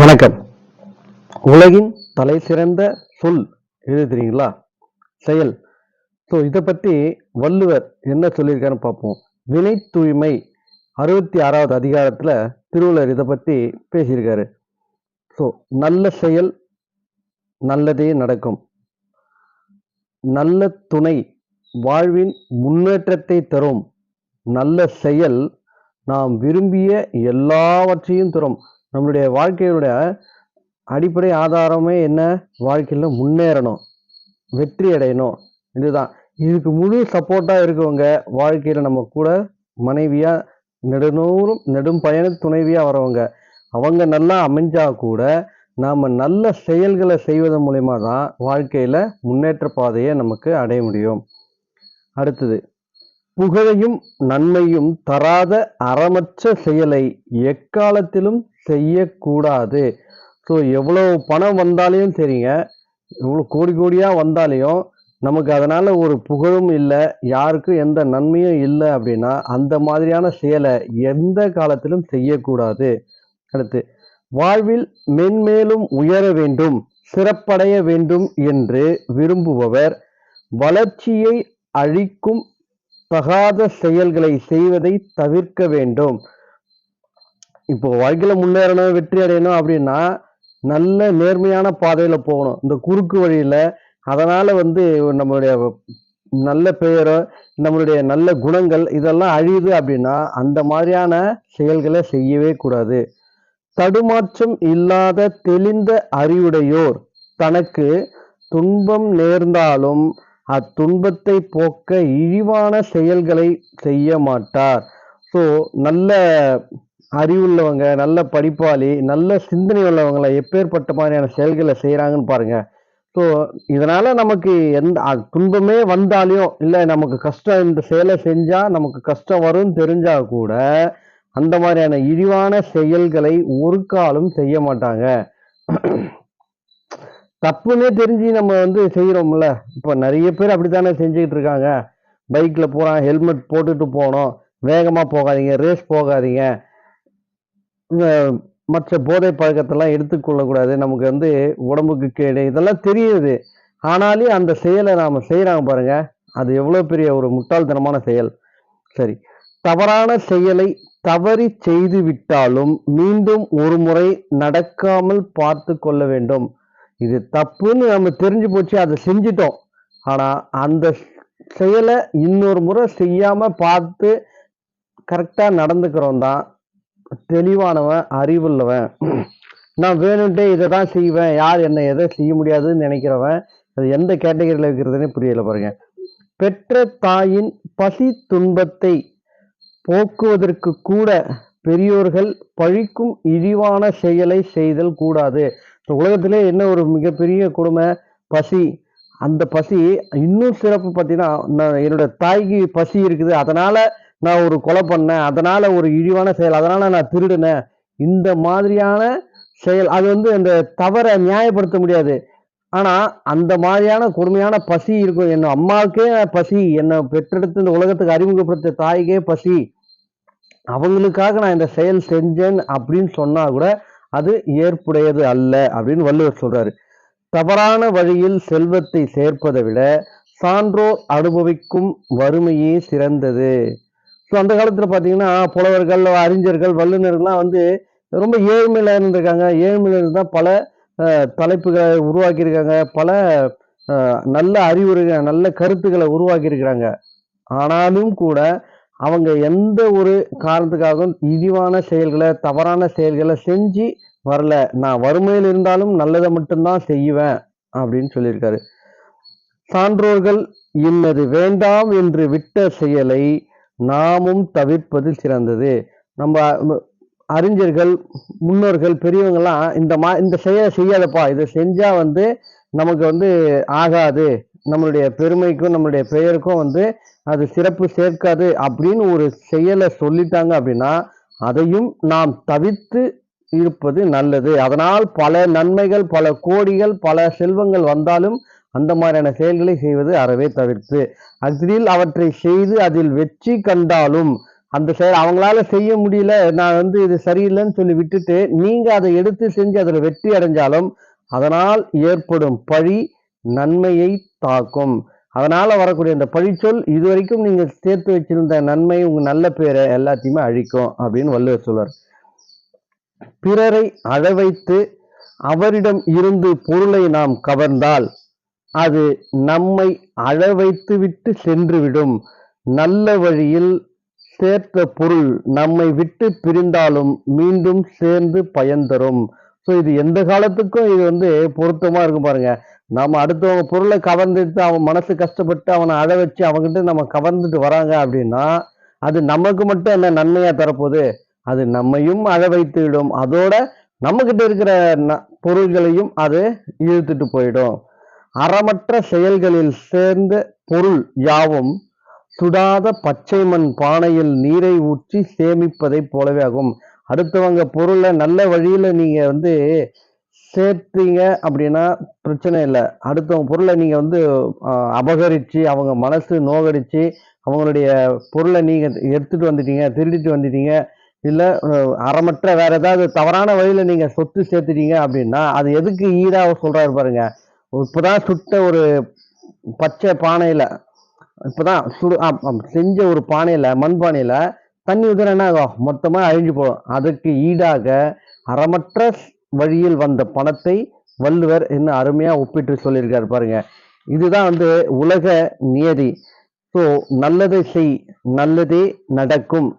வணக்கம். உலகின் தலை சிறந்த சொல் எது தெரியுங்களா? செயல். ஸோ இதை பற்றி வள்ளுவர் என்ன சொல்லியிருக்காருன்னு பார்ப்போம். வினை தூய்மை. அறுபத்தி ஆறாவது அதிகாரத்தில் திருவள்ளுவர் இதை பற்றி பேசியிருக்காரு. ஸோ நல்ல செயல் நல்லதே நடக்கும். நல்ல துணை வாழ்வின் முன்னேற்றத்தை தரும். நல்ல செயல் நாம் விரும்பிய எல்லாவற்றையும் தரும். நம்மளுடைய வாழ்க்கையினுடைய அடிப்படை ஆதாரமே என்ன? வாழ்க்கையில் முன்னேறணும். வெற்றி அடையணும். இதுதான். இதுக்கு முழு சப்போர்ட்டாக இருக்கவங்க வாழ்க்கையில் நம்ம கூட மனைவியாக நெடுநூறும் நெடும் பயண துணைவியாக வரவங்க அவங்க நல்லா அமைஞ்சா கூட நாம் நல்ல செயல்களை செய்வதன் மூலயமா தான் வாழ்க்கையில் முன்னேற்ற பாதையை நமக்கு அடைய முடியும். அடுத்தது புகழையும் நன்மையும் தராத அறமற்ற செயலை எக்காலத்திலும் செய்யக்கூடாது. ஸோ எவ்வளோ பணம் வந்தாலையும் சரிங்க. எவ்வளோ கோடி கோடியாக வந்தாலையும் நமக்கு அதனால் ஒரு புகழும் இல்லை யாருக்கும் எந்த நன்மையும் இல்லை அப்படின்னா அந்த மாதிரியான செயலை எந்த காலத்திலும் செய்யக்கூடாது. அடுத்து வாழ்வில் மென்மேலும் உயர வேண்டும் சிறப்படைய வேண்டும் என்று விரும்புபவர் வளர்ச்சியை அழிக்கும் தகாத செயல்களை செய்வதை தவிர்க்க வேண்டும். இப்போ வாழ்க்கையில முன்னேறணும் வெற்றி அடையணும் அப்படின்னா நல்ல நேர்மையான பாதையில போகணும். இந்த குறுக்கு வழியில அதனால வந்து நம்மளுடைய நல்ல பெயரோ நம்மளுடைய நல்ல குணங்கள் இதெல்லாம் அழியுது அப்படின்னா அந்த மாதிரியான செயல்களை செய்யவே கூடாது. தடுமாற்றம் இல்லாத தெளிந்த அறிவுடையோர் தனக்கு துன்பம் நேர்ந்தாலும் அத்துன்பத்தை போக்க இழிவான செயல்களை செய்ய மாட்டார். ஸோ நல்ல அறிவுள்ளவங்க நல்ல படிப்பாளி நல்ல சிந்தனை உள்ளவங்களை எப்பேற்பட்ட மாதிரியான செயல்களை செய்கிறாங்கன்னு பாருங்க. ஸோ இதனால் நமக்கு எந்த துன்பமே வந்தாலையும் இல்லை நமக்கு கஷ்டம் இந்த செயலை செஞ்சால் நமக்கு கஷ்டம் வரும்னு தெரிஞ்சால் கூட அந்த மாதிரியான இழிவான செயல்களை ஒரு காலம் செய்ய மாட்டாங்க. தப்புன்னே தெரிஞ்சு நம்ம வந்து செய்கிறோம்ல இப்போ நிறைய பேர் அப்படித்தானே செஞ்சுக்கிட்டு இருக்காங்க. பைக்கில் போகிறான் ஹெல்மெட் போட்டுட்டு போகணும். வேகமாக போகாதீங்க ரேஸ் போகாதீங்க. மற்ற போதை பழக்கத்தெல்லாம் எடுத்துக்கொள்ளக்கூடாது நமக்கு வந்து உடம்புக்கு கேடு. இதெல்லாம் தெரியுது. ஆனாலும் அந்த செயலை நாம் செய்கிறாங்க பாருங்கள் அது எவ்வளோ பெரிய ஒரு முட்டாள்தனமான செயல். சரி. தவறான செயலை தவறி செய்து விட்டாலும் மீண்டும் ஒரு முறை நடக்காமல் பார்த்து கொள்ள வேண்டும். இது தப்புன்னு நம்ம தெரிஞ்சு போச்சு அதை செஞ்சிட்டோம். ஆனால் அந்த செயலை இன்னொரு முறை செய்யாமல் பார்த்து கரெக்டாக நடந்துக்கிறோம் தான் தெளிவானவன் அறிவுள்ளவன். நான் வேணும்ட்டே இதை தான் செய்வேன். யார் என்னை எதை செய்ய முடியாதுன்னு நினைக்கிறவன் அது எந்த கேட்டகரியில் இருக்கிறதுனே புரியல பாருங்க. பெற்ற தாயின் பசி துன்பத்தை போக்குவதற்கு கூட பெரியோர்கள் பழிக்கும் இழிவான செயலை செய்தல் கூடாது. உலகத்திலே என்ன ஒரு மிகப்பெரிய கொடுமை? பசி. அந்த பசி இன்னும் சிறப்பு பார்த்தீங்கன்னா நான் என்னோட தாய்க்கு பசி இருக்குது. அதனால் நான் ஒரு கொலை பண்ணேன். அதனால் ஒரு இழிவான செயல். அதனால் நான் திருடினேன். இந்த மாதிரியான செயல் அது வந்து அந்த தவறை நியாயப்படுத்த முடியாது. ஆனால் அந்த மாதிரியான கொடுமையான பசி இருக்கும். என் அம்மாவுக்கே பசி. என்னை பெற்றெடுத்து இந்த உலகத்துக்கு அறிமுகப்படுத்த தாய்க்கே பசி. அவங்களுக்காக நான் இந்த செயல் செஞ்சேன் அப்படின்னு சொன்னால் கூட அது ஏற்புடையது அல்ல அப்படின்னு வள்ளுவர் சொல்றாரு. தவறான வழியில் செல்வத்தை சேர்ப்பதை விட சான்றோர் அனுபவிக்கும் வறுமையே சிறந்தது. ஸோ அந்த காலத்தில் பார்த்தீங்கன்னா புலவர்கள் அறிஞர்கள் வல்லுநர்கள்லாம் வந்து ரொம்ப ஏழ்மையில் இருந்திருக்காங்க. ஏழ்மையில இருந்தா பல தலைப்புகளை உருவாக்கியிருக்காங்க. பல நல்ல அறிவுரைகள் நல்ல கருத்துக்களை உருவாக்கியிருக்கிறாங்க. ஆனாலும் கூட அவங்க எந்த ஒரு காரணத்துக்காகவும் இழிவான செயல்களை தவறான செயல்களை செஞ்சு வரல. நான் வறுமையில் இருந்தாலும் நல்லதை மட்டும்தான் செய்வேன் அப்படின்னு சொல்லியிருக்காரு. சான்றோர்கள் இன்னது வேண்டாம் என்று விட்ட செயலை நாமும் தவிர்ப்பது சிறந்தது. நம்ம அறிஞர்கள் முன்னோர்கள் பெரியவங்கெல்லாம் இந்த மா இந்த செயலை செய்யாதப்பா இதை செஞ்சால் வந்து நமக்கு வந்து ஆகாது. நம்மளுடைய பெருமைக்கும் நம்மளுடைய பெயருக்கும் வந்து அது சிறப்பு சேர்க்காது அப்படின்னு ஒரு செயலை சொல்லிட்டாங்க அப்படின்னா அதையும் நாம் தவிர்த்து இருப்பது நல்லது. அதனால் பல நன்மைகள் பல கோடிகள் பல செல்வங்கள் வந்தாலும் அந்த மாதிரியான செயல்களை செய்வது அறவே தவிர்த்து. அதில் அவற்றை செய்து அதில் வெற்றி கண்டாலும் அந்த செயல் அவங்களால செய்ய முடியல நான் வந்து இது சரியில்லைன்னு சொல்லி விட்டுட்டு நீங்க அதை எடுத்து செஞ்சு அதில் வெற்றி அடைஞ்சாலும் அதனால் ஏற்படும் பழி நன்மையை தாக்கும். அதனால் வரக்கூடிய அந்த பழிச்சொல் இதுவரைக்கும் நீங்கள் சேர்த்து வச்சிருந்த நன்மை உங்கள் நல்ல பேரை எல்லாத்தையுமே அழிக்கும் அப்படின்னு வள்ளுவர் சொல்வார் பிறரை அழவைத்து அவரிடம் இருந்து பொருளை நாம் கவர்ந்தால் அது நம்மை அழவைத்து விட்டு சென்றுவிடும். நல்ல வழியில் சேர்த்த பொருள் நம்மை விட்டு பிரிந்தாலும் மீண்டும் சேர்ந்து பயன் தரும். ஸோ இது எந்த காலத்துக்கும் இது வந்து பொருத்தமாக இருக்கும் பாருங்கள் நம்ம அடுத்தவங்க பொருளை கவர்ந்துட்டு அவன் மனசு கஷ்டப்பட்டு அவனை அழ வச்சு அவங்ககிட்ட நம்ம கவர்ந்துட்டு வராங்க அப்படின்னா அது நமக்கு மட்டும் என்ன நன்மையா தரப்போகுது? அது நம்மையும் அழ வைத்து விடும் அதோட நம்மக்கிட்ட இருக்கிற ந- பொருள்களையும் அது இழுத்துட்டு போயிடும். அறமற்ற செயல்களில் சேர்ந்த பொருள் யாவும் சுடாத பச்சை மண் பானையில் நீரை ஊற்றி சேமிப்பதைப் போலவே ஆகும். அடுத்தவங்க பொருளை நல்ல வழியில நீங்க வந்து சேர்த்தீங்க அப்படின்னா பிரச்சனை இல்லை. அடுத்தவங்க பொருளை நீங்கள் வந்து அபகரித்து அவங்க மனசு நோகடித்து அவங்களுடைய பொருளை நீங்கள் எடுத்துகிட்டு வந்துட்டீங்க திருடிட்டு வந்துட்டீங்க இல்லை அறமற்ற வேறு ஏதாவது தவறான வழியில் நீங்கள் சொத்து சேர்த்துட்டீங்க அப்படின்னா அது எதுக்கு ஈடாக சொல்கிறாரு பாருங்கள் பாருங்க. இப்பதான் சுட்ட ஒரு பச்சை பானையில் இப்போ தான் சுடு செஞ்ச ஒரு பானையில் மண்பானையில் தண்ணி ஊற்றுனா என்ன ஆகும்? அழிஞ்சு போகும். அதுக்கு ஈடாக அறமற்ற வழியில் வந்த பணத்தை வள்ளுவர் என்ன அருமையாக ஒப்பிட்டு சொல்லியிருக்காரு பாருங்க. இதுதான் வந்து உலக நியதி. ஸோ நல்லதை செய் நல்லதே நடக்கும்.